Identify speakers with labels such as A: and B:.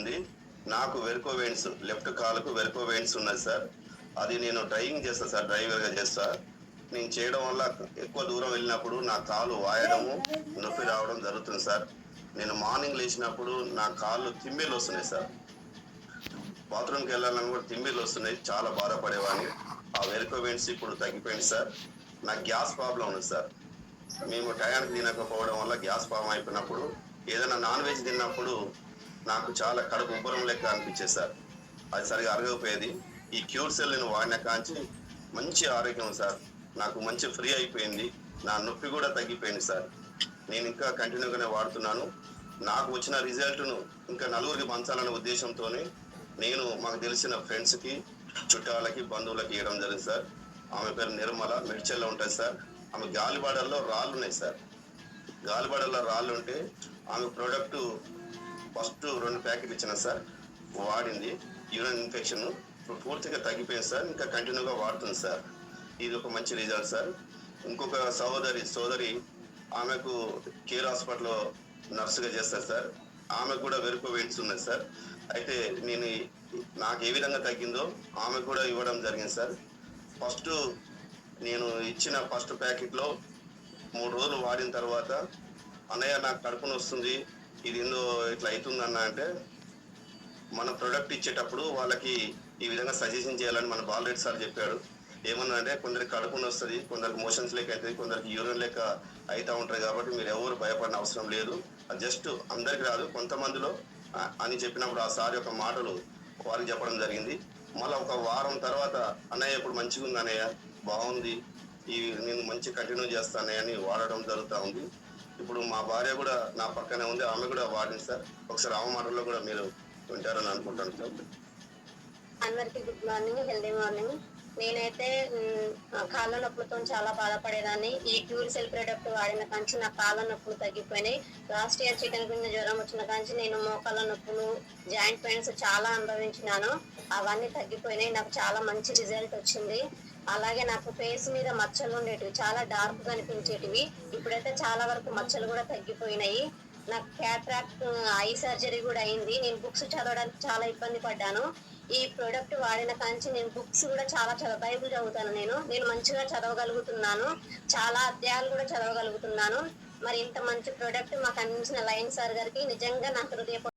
A: ఉంది. నాకు వెరుకో veins left కాలుకు వెరుకో వెయిన్స్ ఉన్నది సార్. అది నేను డ్రైవింగ్ చేస్తాను సార్ డ్రైవర్గా చేస్తా. నేను చేయడం వల్ల ఎక్కువ దూరం వెళ్ళినప్పుడు నా కాలు వాయడము నొప్పి రావడం జరుగుతుంది సార్. నేను మార్నింగ్ లేచినప్పుడు నా కాళ్ళు తిమ్మిళ్ళు వస్తున్నాయి సార్. బాత్రూమ్కి వెళ్ళాలని కూడా తిమ్మిళ్ళు వస్తున్నాయి. చాలా బాధపడేవాడిని. ఆ వెరుకో వెయిన్స్ ఇప్పుడు తగ్గిపోయింది సార్. నాకు గ్యాస్ ప్రాబ్లం ఉంది సార్. మేము టయానికి తినకపోవడం వల్ల గ్యాస్ ప్రాబ్లం అయిపోయినప్పుడు ఏదైనా నాన్ వెజ్ తిన్నప్పుడు నాకు చాలా కడుపు ఉబ్బరం లెక్క అనిపించేది సార్. అది సరిగా అరగకపోయేది. ఈ క్యూర్ సెల్ నేను వాడిన కాంచి మంచి ఆరోగ్యం సార్. నాకు మంచి ఫ్రీ అయిపోయింది. నా నొప్పి కూడా తగ్గిపోయింది సార్. నేను ఇంకా కంటిన్యూగానే వాడుతున్నాను. నాకు వచ్చిన రిజల్ట్ను ఇంకా నలుగురికి పంచాలనే ఉద్దేశంతోనే నేను మాకు తెలిసిన ఫ్రెండ్స్కి చుట్టాలకి బంధువులకి ఇవ్వడం జరిగింది సార్. ఆమె పేరు నిర్మల మిడ్చల్లో ఉంటుంది సార్. ఆమె గాలిబాడల్లో రాళ్ళు ఉన్నాయి సార్. గాలిబాడల్లో రాళ్ళు ఉంటే ఆమె ప్రోడక్ట్ ఫస్ట్ రెండు ప్యాకెట్ ఇచ్చిన సార్ వాడింది. యూరిన్ ఇన్ఫెక్షన్ ఇప్పుడు పూర్తిగా తగ్గిపోయింది సార్ ఇంకా కంటిన్యూగా వాడుతుంది సార్. ఇది ఒక మంచి రిజల్ట్ సార్. ఇంకొక సహోదరి సోదరి ఆమెకు కేర్ హాస్పిటల్లో నర్సుగా చేస్తారు సార్. ఆమె కూడా వెరుకు వెయిట్స్ సార్. అయితే నేను నాకు ఏ విధంగా తగ్గిందో ఆమె కూడా ఇవ్వడం జరిగింది సార్. ఫస్ట్ నేను ఇచ్చిన ఫస్ట్ ప్యాకెట్లో మూడు రోజులు వాడిన తర్వాత అన్నయ్య నాకు కడుపున వస్తుంది ఇది ఏందో ఇట్లా అవుతుందన్న అంటే మన ప్రొడక్ట్ ఇచ్చేటప్పుడు వాళ్ళకి ఈ విధంగా సజెషన్ చేయాలని మన బాలరెడ్డి సార్ చెప్పాడు. ఏమన్నా అంటే కొందరికి కడుపున వస్తుంది కొందరికి మోషన్స్ లేక అవుతుంది కొందరికి యూరిన్ లేక అవుతూ ఉంటాయి కాబట్టి మీరు ఎవరు భయపడిన అవసరం లేదు. అది జస్ట్ అందరికి రాదు కొంతమందిలో అని చెప్పినప్పుడు ఆ సార్ యొక్క మాటలు వారికి చెప్పడం జరిగింది. మళ్ళీ ఒక వారం తర్వాత అన్నయ్య ఇప్పుడు మంచిగా ఉంది అన్నయ్య బాగుంది ఈ నేను మంచి కంటిన్యూ చేస్తానయ్య అని వాడడం జరుగుతూ ఉంది. ఇప్పుడు మా భార్య కూడా నా పక్కనే ఉంది ఆమె కూడా వాడింది సార్. ఒకసారి ఆమె మాటల్లో కూడా మీరు ఉంటారని అనుకుంటాను సార్.
B: అందరికి గుడ్ మార్నింగ్ హెల్దీ మార్నింగ్. నేనైతే కాళ్ళ నొప్పులతో చాలా బాధపడేదాన్ని. ఈ క్యూర్ సెల్ వాడిన కాంచి నా కాళ్ళ నొప్పులు తగ్గిపోయినాయి. లాస్ట్ ఇయర్ చికెన్ గుండె జ్వరం వచ్చిన కాంచి నేను మోకాళ్ళ నొప్పులు జాయింట్ పెయిన్స్ చాలా అనుభవించినాను. అవన్నీ తగ్గిపోయినాయి. నాకు చాలా మంచి రిజల్ట్ వచ్చింది. అలాగే నాకు ఫేస్ మీద మచ్చలు ఉండేటివి చాలా డార్క్గా అనిపించేటివి. ఇప్పుడైతే చాలా వరకు మచ్చలు కూడా తగ్గిపోయినాయి. నాకు క్యాట్రాక్ట్ ఐ సర్జరీ కూడా అయింది. నేను బుక్స్ చదవడానికి చాలా ఇబ్బంది పడ్డాను. ఈ ప్రోడక్ట్ వాడిన కాంచి నేను బుక్స్ కూడా చాలా చదవ బైబుల్ చదువుతాను నేను. నేను మంచిగా చదవగలుగుతున్నాను. చాలా అధ్యాయాలు కూడా చదవగలుగుతున్నాను. మరి ఇంత మంచి ప్రోడక్ట్ మాకు అందించిన లయన్ సార్ గారికి నిజంగా నా హృదయ